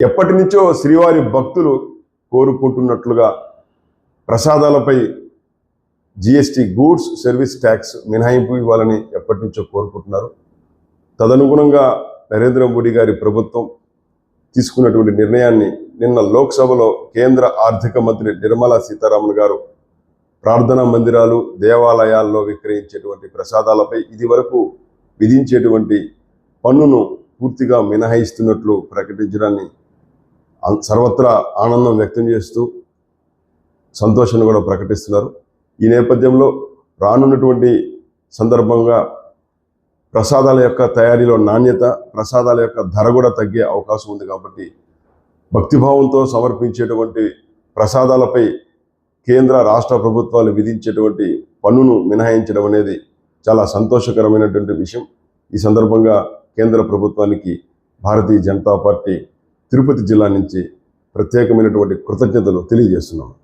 ఎప్పటి నుంచో శ్రీవారి భక్తులు కోరుకుంటున్నట్లుగా ప్రసాదాలపై జిఎస్టి గూడ్స్ సర్వీస్ ట్యాక్స్ మినహాయింపు ఇవ్వాలని ఎప్పటి నుంచో కోరుకుంటున్నారు. తదనుగుణంగా నరేంద్ర మోడీ గారి ప్రభుత్వం తీసుకున్నటువంటి నిర్ణయాన్ని నిన్న లోక్సభలో కేంద్ర ఆర్థిక మంత్రి నిర్మలా సీతారామన్ గారు ప్రార్థనా మందిరాలు దేవాలయాల్లో విక్రయించేటువంటి ప్రసాదాలపై ఇది వరకు విధించేటువంటి పన్నును పూర్తిగా మినహాయిస్తున్నట్లు ప్రకటించడాన్ని సర్వత్రా ఆనందం వ్యక్తం చేస్తూ సంతోషాన్ని కూడా ప్రకటిస్తున్నారు. ఈ నేపథ్యంలో రానున్నటువంటి సందర్భంగా ప్రసాదాల యొక్క తయారీలో నాణ్యత ప్రసాదాల యొక్క ధర కూడా తగ్గే అవకాశం ఉంది కాబట్టి భక్తిభావంతో సమర్పించేటువంటి ప్రసాదాలపై కేంద్ర రాష్ట్ర ప్రభుత్వాలు విధించేటువంటి పన్నును మినహాయించడం అనేది చాలా సంతోషకరమైనటువంటి విషయం. ఈ సందర్భంగా కేంద్ర ప్రభుత్వానికి భారతీయ జనతా పార్టీ తిరుపతి జిల్లా నుంచి ప్రత్యేకమైనటువంటి కృతజ్ఞతలు తెలియజేస్తున్నాను